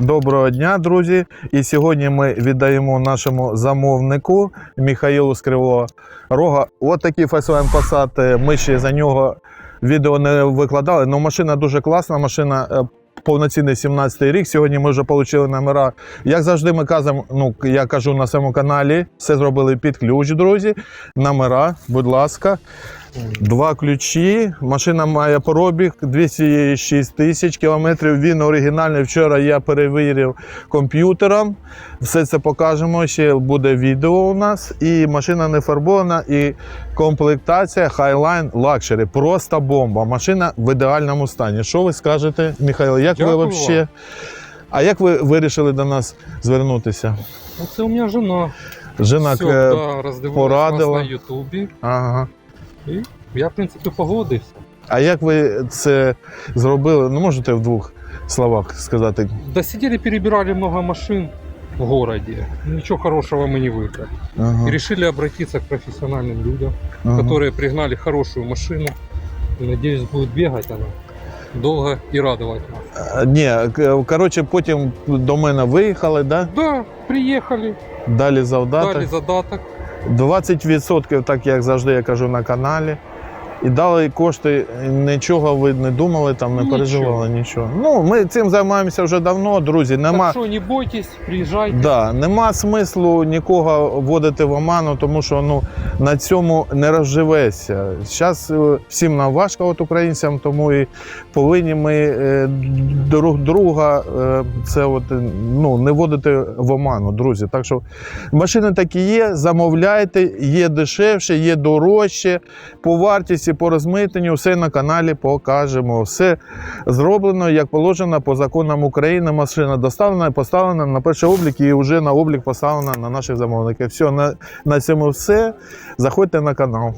Доброго дня, друзі! І сьогодні ми віддаємо нашому замовнику Михайлу з Кривого Рога. От такий Volkswagen Passat. Ми ще за нього відео не викладали. але машина дуже класна. Машина е, повноцінний 17-й рік. Сьогодні ми вже отримали номера. Як завжди, ми кажемо, ну я кажу на своєму каналі, все зробили під ключ, друзі. Номера, будь ласка. Два ключі. Машина має пробіг 206 тисяч кілометрів. Він оригінальний. Вчора я перевірив комп'ютером. Все це покажемо. Ще буде відео у нас. І машина не фарбована, і комплектація Highline Luxury. Просто бомба. Машина в ідеальному стані. Що ви скажете, Михайло? Як Дякую ви взагалі? А як ви вирішили до нас звернутися? Оце у мене жена. Жена Все, да, порадила. на Ютубі. ага. І я, в принципі, погодився. А як ви це зробили? Ну, можете в двох словах сказати. Да сидели, перебирали много машин в городе. Ничего хорошего мы не выбрали. Ага, И решили обратиться к профессиональным людям, ага. которые пригнали хорошую машину. И, надеюсь, будет бегать она долго и радовать нас. А, Ні, к- коротше, потім до мене виїхали, да? Да, приехали, далі завдаток. дали задаток. 20%, так як завжди я кажу на каналі. І дали кошти, нічого ви не думали, там не Нічого. переживали нічого. Ну, ми цим займаємося вже давно, друзі. Нема, Так что не бойтесь, приезжайте. да, нема смислу нікого вводити в оману, тому що ну, на цьому не розживешся. Зараз всім нам важко, от українцям, тому і повинні ми е, друг друга е, це от, е, ну, не вводити в оману, друзі. Так що машини такі є, замовляйте, є дешевше, є дорожче. По вартісті, по розмитненню, все на каналі покажемо. Все зроблено, як положено по законам України. Машина доставлена і поставлена на перший облік і вже на облік поставлена на наших замовників. Все, на, на цьому все. Заходьте на канал.